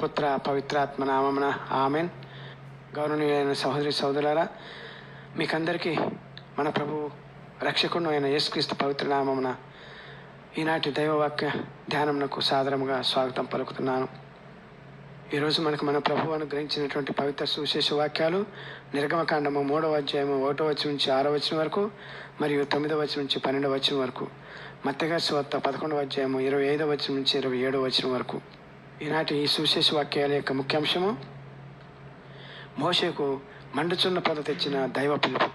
పుత్ర పవిత్రాత్మ నామమున ఆమెన్. గౌరవనీయులైన సహోదరి సహోదరులారా మీకందరికీ మన ప్రభు రక్షకుడు అయిన యేసుక్రీస్తు పవిత్ర నామమున ఈనాటి దైవవాక్య ధ్యానమునకు సాదరముగా స్వాగతం పలుకుతున్నాను. ఈరోజు మనకు మన ప్రభు అనుగ్రహించినటువంటి పవిత్ర సువిశేష వాక్యాలు నిర్గమకాండము మూడవ అధ్యాయము ఒకటో వచ్చి నుంచి ఆరో వచ్చిన వరకు మరియు తొమ్మిదవ వచ్చి నుంచి పన్నెండవ వచ్చిన వరకు మత్తగారి సువార్త పదకొండవ అధ్యాయము ఇరవై ఐదవ వచ్చిన నుంచి ఇరవై ఏడవ వచ్చిన వరకు. ఈనాటి ఈ సువిశేష వాక్యాల యొక్క ముఖ్యాంశము మోషేకు మండుచున్న పొద తెచ్చిన దైవ పిలుపు.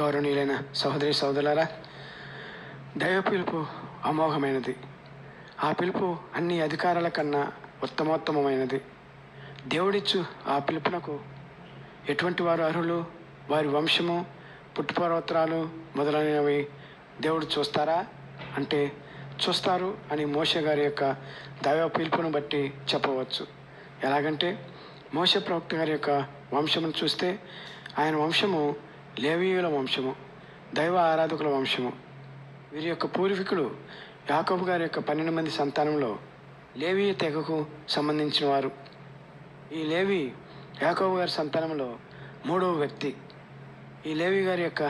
గౌరవనీయులైన సహోదరి సహోదరులారా దైవ పిలుపు అమోఘమైనది. ఆ పిలుపు అన్ని అధికారాల కన్నా ఉత్తమోత్తమమైనది. దేవుడిచ్చు ఆ పిలుపునకు ఎటువంటి వారు అర్హులు? వారి వంశము పుట్టుపర్వత్రాలు మొదలైనవి దేవుడు చూస్తారా? అంటే చూస్తారు అని మోషే గారి యొక్క దైవ పిలుపును బట్టి చెప్పవచ్చు. ఎలాగంటే మోష ప్రవక్త గారి యొక్క వంశమును చూస్తే ఆయన వంశము లేవీయుల వంశము దైవ ఆరాధకుల వంశము. వీరి యొక్క పూర్వీకులు యాకబు గారి యొక్క పన్నెండు మంది సంతానంలో లేవీయ తెగకు సంబంధించిన వారు. ఈ లేవి యాకబు గారి సంతానంలో మూడవ వ్యక్తి. ఈ లేవి గారి యొక్క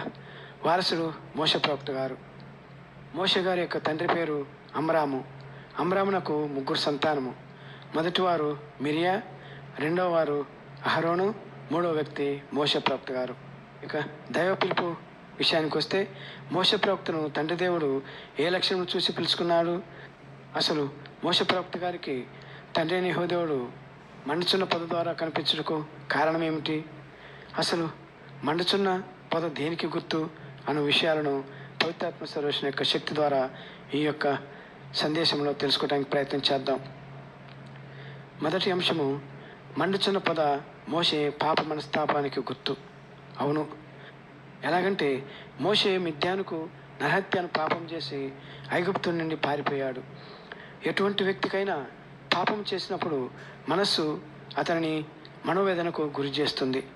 వారసుడు మోస ప్రవక్త గారు. మోష గారి యొక్క తండ్రి పేరు అమ్రాము. అమ్రామునకు ముగ్గురు సంతానము. మొదటివారు మిరియా రెండవ వారు అహరోను మూడవ వ్యక్తి మోష ప్రవక్త గారు. ఇక దైవ పిలుపు విషయానికి వస్తే మోష ప్రవక్తను తండ్రి దేవుడు ఏ లక్షణం చూసి పిలుచుకున్నాడు? అసలు మోష ప్రవక్త గారికి తండ్రి నిహోదేవుడు యెహోదేవుడు మండుచున్న పొద ద్వారా కనిపించుటకు కారణం ఏమిటి? అసలు మండుచున్న పొద దేనికి గుర్తు? అను విషయాలను పవిత్రాత్మ సర్వేషన్ యొక్క శక్తి ద్వారా ఈ యొక్క సందేశంలో తెలుసుకోవడానికి ప్రయత్నం చేద్దాం. మొదటి అంశము మండుచున్న పద మోసే పాప మనస్తాపానికి గుర్తు. అవును. ఎలాగంటే మోసే మిథ్యానుకు నరహత్యను పాపం చేసి ఐగుప్తు నుండి పారిపోయాడు. ఎటువంటి వ్యక్తికైనా పాపం చేసినప్పుడు మనస్సు అతనిని మనోవేదనకు గురి చేస్తుంది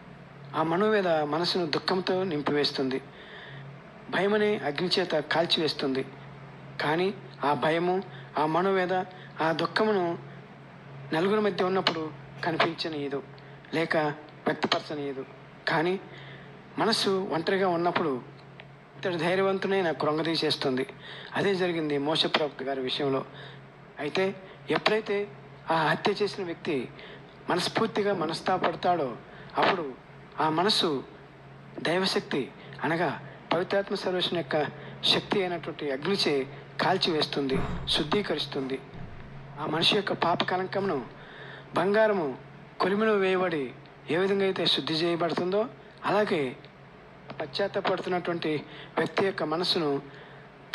ఆ మనోవేద మనసును దుఃఖంతో నింపివేస్తుంది. భయమనే అగ్నిచేత కాల్చివేస్తుంది కానీ ఆ భయము ఆ మనోవేద ఆ దుఃఖమును నలుగురి మధ్య ఉన్నప్పుడు కనిపించనీయదు లేక వ్యక్తపరచనీయదు. కానీ మనస్సు ఒంటరిగా ఉన్నప్పుడు ఇతడు ధైర్యవంతునైన కృంగదీసేస్తుంది అదే జరిగింది మోసప్రవక్త గారి విషయంలో. అయితే ఎప్పుడైతే ఆ హత్య చేసిన వ్యక్తి మనస్ఫూర్తిగా మనస్తాపడతాడో అప్పుడు ఆ మనసు దైవశక్తి అనగా పవిత్రాత్మ సర్వేషన్ యొక్క శక్తి అయినటువంటి అగ్నిచే కాల్చివేస్తుంది శుద్ధీకరిస్తుంది. ఆ మనిషి యొక్క పాప కలంకమును బంగారము కొలిమిలో వేయబడి ఏ విధంగా అయితే శుద్ధి చేయబడుతుందో అలాగే పశ్చాత్తపడుతున్నటువంటి వ్యక్తి యొక్క మనసును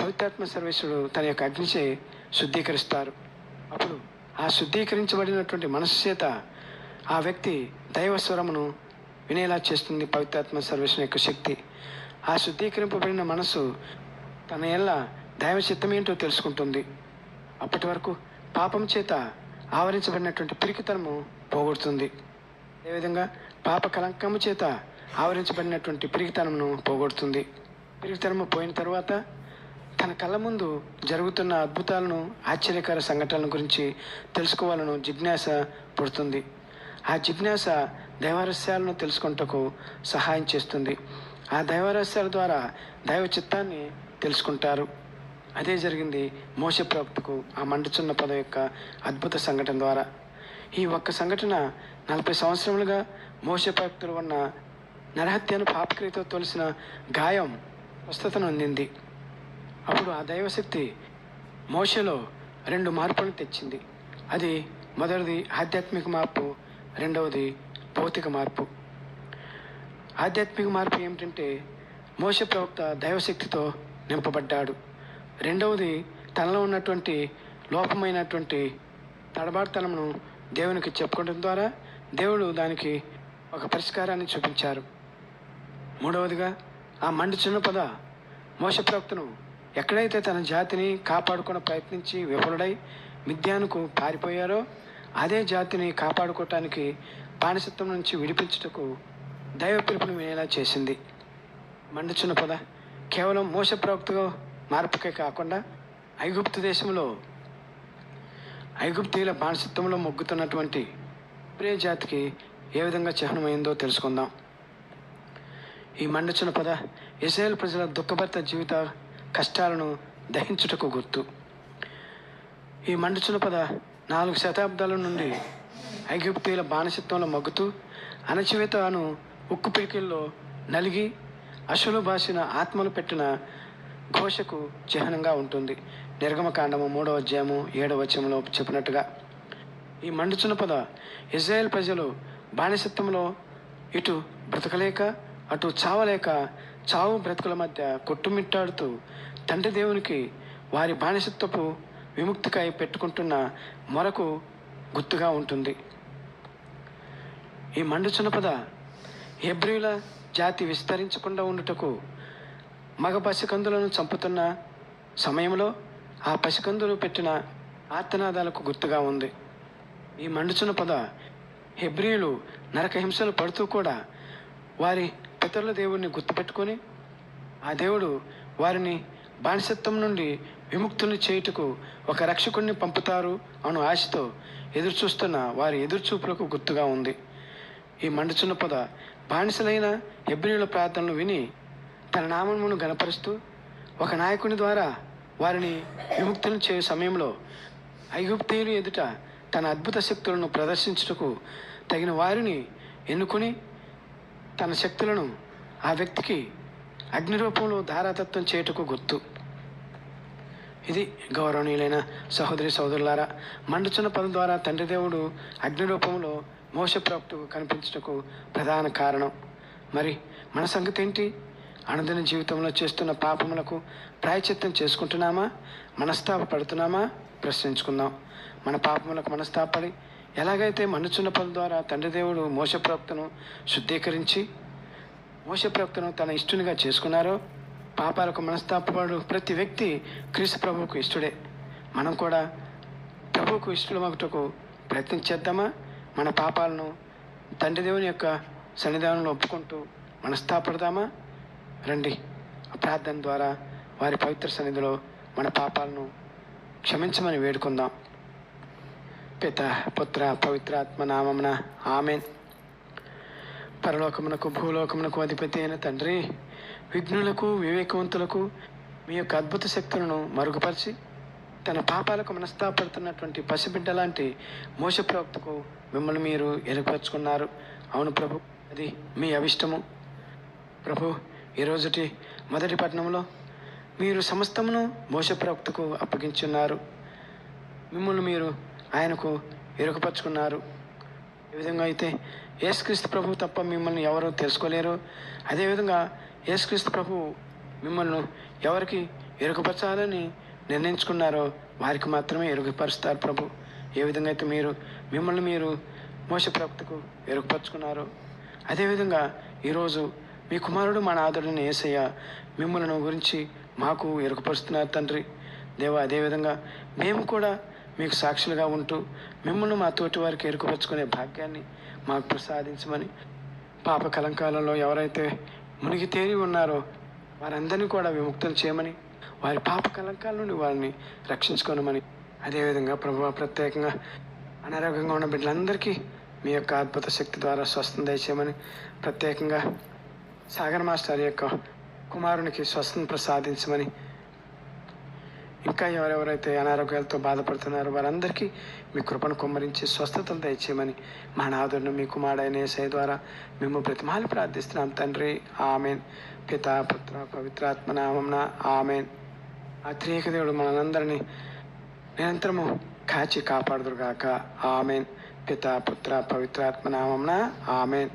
పవిత్రాత్మ సర్వేశ్వరుడు తన యొక్క అగ్నిచే శుద్ధీకరిస్తారు. అప్పుడు ఆ శుద్ధీకరించబడినటువంటి మనస్సు చేత ఆ వ్యక్తి దైవ స్వరమును వినేలా చేస్తుంది పవిత్రాత్మ సర్వేశ్వరుని యొక్క శక్తి. ఆ శుద్ధీకరింపబడిన మనసు తన ఎల్ల దైవచిత్తం ఏంటో తెలుసుకుంటుంది. అప్పటి వరకు పాపం చేత ఆవరించబడినటువంటి పిరికితనము పోగొడుతుంది. అదేవిధంగా పాప కలంకము చేత ఆవరించబడినటువంటి పిరికితనమును పోగొడుతుంది. పిరికితనము పోయిన తర్వాత తన కళ్ళ ముందు జరుగుతున్న అద్భుతాలను ఆశ్చర్యకర సంఘటనల గురించి తెలుసుకోవాలను జిజ్ఞాస పుడుతుంది. ఆ జిజ్ఞాస దైవరస్యాలను తెలుసుకుంటకు సహాయం చేస్తుంది. ఆ దైవరహస్యాల ద్వారా దైవ చిత్తాన్ని తెలుసుకుంటారు. అదే జరిగింది మోస ప్రవక్తకు ఆ మండుచున్న పద యొక్క అద్భుత సంఘటన ద్వారా. ఈ ఒక్క సంఘటన నలభై సంవత్సరములుగా మోస ప్రవక్తలు ఉన్న నరహత్యను పాపక్రియతో తొలిసిన గాయం స్వస్థతను అందింది. అప్పుడు ఆ దైవశక్తి మోసలో రెండు మార్పులను తెచ్చింది. అది మొదటిది ఆధ్యాత్మిక మార్పు రెండవది భౌతిక మార్పు. ఆధ్యాత్మిక మార్పు ఏమిటంటే మోస ప్రవక్త దైవశక్తితో నింపబడ్డాడు. రెండవది తనలో ఉన్నటువంటి లోపమైనటువంటి తడబాటుతనమును దేవునికి చెప్పుకోవడం ద్వారా దేవుడు దానికి ఒక పరిష్కారాన్ని చూపించారు. మూడవదిగా ఆ మండుచున్న పద మోస ప్రవక్తను ఎక్కడైతే తన జాతిని కాపాడుకునే ప్రయత్నించి విఫలుడై మిథ్యానుకు పారిపోయారో అదే జాతిని కాపాడుకోవటానికి బానిసత్వం నుంచి విడిపించుటకు దైవ పిలుపుని వినేలా చేసింది. మండుచున్న పద కేవలం మోస ప్రవక్తగా మార్పుకే కాకుండా ఐగుప్తు దేశంలో ఐగుప్తీయుల బానిసత్వంలో మొగ్గుతున్నటువంటి ప్రియ జాతికి ఏ విధంగా చిహ్నమైందో తెలుసుకుందాం. ఈ మండుచున్న పద ఇస్రాయేల్ ప్రజల దుఃఖభర్త జీవిత కష్టాలను దహించుటకు గుర్తు. ఈ మండుచున్న పద నాలుగు శతాబ్దాల నుండి ఐగుప్తీయుల బానిసత్వంలో మగ్గుతూ అణచివేతను ఉక్కు పిడికిల్లో నలిగి అశులు బాసిన ఆత్మలు పెట్టిన ఘోషకు చిహ్నంగా ఉంటుంది. నిర్గమకాండము మూడవ అధ్యాయము ఏడవ వచనంలో చెప్పినట్టుగా ఈ మండుచున్న పద ఇజ్రాయెల్ ప్రజలు బానిసత్వంలో ఇటు బ్రతకలేక అటు చావలేక చావు బ్రతుకుల మధ్య కొట్టుమిట్టాడుతూ తండ్రి దేవునికి వారి బానిసత్వపు విముక్తికై పెట్టుకుంటున్న మొరకు గుర్తుగా ఉంటుంది. ఈ మండుచున్న పద హెబ్రియుల జాతి విస్తరించకుండా ఉండుటకు మగ పసికందులను చంపుతున్న సమయంలో ఆ పసికందులు పెట్టిన ఆర్తనాదాలకు గుర్తుగా ఉంది. ఈ మండుచున్న పద హెబ్రియులు నరకహింసలు పడుతూ కూడా వారి పితరుల దేవుడిని గుర్తుపెట్టుకొని ఆ దేవుడు వారిని బానిసత్వం నుండి విముక్తుని చేయుటకు ఒక రక్షకుణ్ణి పంపుతారు అను ఆశతో ఎదురుచూస్తున్న వారి ఎదురుచూపులకు గుర్తుగా ఉంది. ఈ మండుచున్న పద బానిసలైన హెబ్రియుల ప్రార్థనలు విని తన నామమును గనపరుస్తూ ఒక నాయకుని ద్వారా వారిని విముక్తులు చేయు సమయంలో ఐగుప్తీయులు ఎదుట తన అద్భుత శక్తులను ప్రదర్శించుటకు తగిన వారిని ఎన్నుకొని తన శక్తులను ఆ వ్యక్తికి అగ్ని రూపంలో ధారాతత్వం చేయుటకు గుర్తు. ఇది గౌరవనీయులైన సహోదరి సహోదరులారా మండుచున్న పదం ద్వారా తండ్రి దేవుడు అగ్ని రూపంలో మోసప్రాప్తుకు కనిపించుటకు ప్రధాన కారణం. మరి మన సంగతి ఏంటి? అనుదిన జీవితంలో చేస్తున్న పాపములకు ప్రాయచిత్తం చేసుకుంటున్నామా? మనస్తాప పడుతున్నామా? ప్రశ్నించుకుందాం. మన పాపములకు మనస్తాపడి ఎలాగైతే మనుచున్న పనుల ద్వారా తండ్రి దేవుడు మోసప్రాప్తను శుద్ధీకరించి మోసప్రాప్తను తన ఇష్టునిగా చేసుకున్నారో పాపాలకు మనస్తాపడు ప్రతి వ్యక్తి క్రీస్తు ప్రభువుకు ఇష్టడే. మనం కూడా ప్రభువుకు ఇష్టమగుటకు ప్రయత్నం చేద్దామా? మన పాపాలను తండ్రి దేవుని యొక్క సన్నిధానంలో ఒప్పుకుంటూ మనస్తాపడదామా? రండి. ఆ ప్రార్థన ద్వారా వారి పవిత్ర సన్నిధిలో మన పాపాలను క్షమించమని వేడుకుందాం. పిత పుత్ర పవిత్రాత్మ నామమున ఆమెన్. పరలోకమునకు భూలోకమునకు అధిపతి అయిన తండ్రి విఘ్నులకు వివేకవంతులకు మీ యొక్క అద్భుత శక్తులను మరుగుపరిచి తన పాపాలకు మనస్తాపడుతున్నటువంటి పసిబిడ్డ లాంటి మోసప్రవక్తకు మిమ్మల్ని మీరు ఎరుపరుచుకున్నారు అవును ప్రభు అది మీ అవిష్టము ప్రభు ఈ రోజుటి మొదటి పట్టణంలో మీరు సమస్తమును మోసప్రవక్తకు అప్పగించున్నారు. మిమ్మల్ని మీరు ఆయనకు ఎరుకపరుచుకున్నారు. ఏ విధంగా అయితే యేసుక్రీస్తు ప్రభు తప్ప మిమ్మల్ని ఎవరు తెలుసుకోలేరు. అదేవిధంగా యేసుక్రీస్తు ప్రభు మిమ్మల్ని ఎవరికి ఎరుకపరచాలని నిర్ణయించుకున్నారో వారికి మాత్రమే ఎరుగుపరుస్తారు ప్రభు. ఏ విధంగా అయితే మీరు మిమ్మల్ని మీరు మోస ప్రవక్తకు ఎరుగుపరుచుకున్నారో అదేవిధంగా ఈరోజు మీ కుమారుడు మన ఆదరుని ఏసయ్య మిమ్మల్ని గురించి మాకు ఎరుగుపరుస్తున్నారు తండ్రి. దేవ అదేవిధంగా మేము కూడా మీకు సాక్షులుగా ఉంటూ మిమ్మల్ని మా తోటి వారికి ఎరుకుపరుచుకునే భాగ్యాన్ని మాకు ప్రసాదించమని పాప కలంకాలంలో ఎవరైతే మునిగి తేరి ఉన్నారో వారందరినీ కూడా విముక్తం చేయమని వారి పాప కలంకాల నుండి వారిని రక్షించుకోనమని. అదేవిధంగా ప్రభు ప్రత్యేకంగా అనారోగ్యంగా ఉన్న బిడ్డలందరికీ మీ యొక్క అద్భుత శక్తి ద్వారా స్వస్థం దయచేయమని ప్రత్యేకంగా సాగర్ మాస్టర్ యొక్క కుమారునికి స్వస్థం ప్రసాదించమని ఇంకా ఎవరెవరైతే అనారోగ్యాలతో బాధపడుతున్నారో వారందరికీ మీ కృపను కుమ్మరించి స్వస్థతలు దయచేయమని మా నాదును మీ కుమారుడైన ఏసై ద్వారా మేము ప్రతిమాలు ప్రార్థిస్తున్నాం. తండ్రి ఆమెన్. పిత పుత్ర పవిత్రాత్మ నామంన ఆమెన్. ఆ త్రియక దేవుడు మనందరినీ నిరంతరము కాచి కాపాడుదురుగాక. ఆమెన్. పిత పుత్ర పవిత్రాత్మ నామంన ఆమెన్.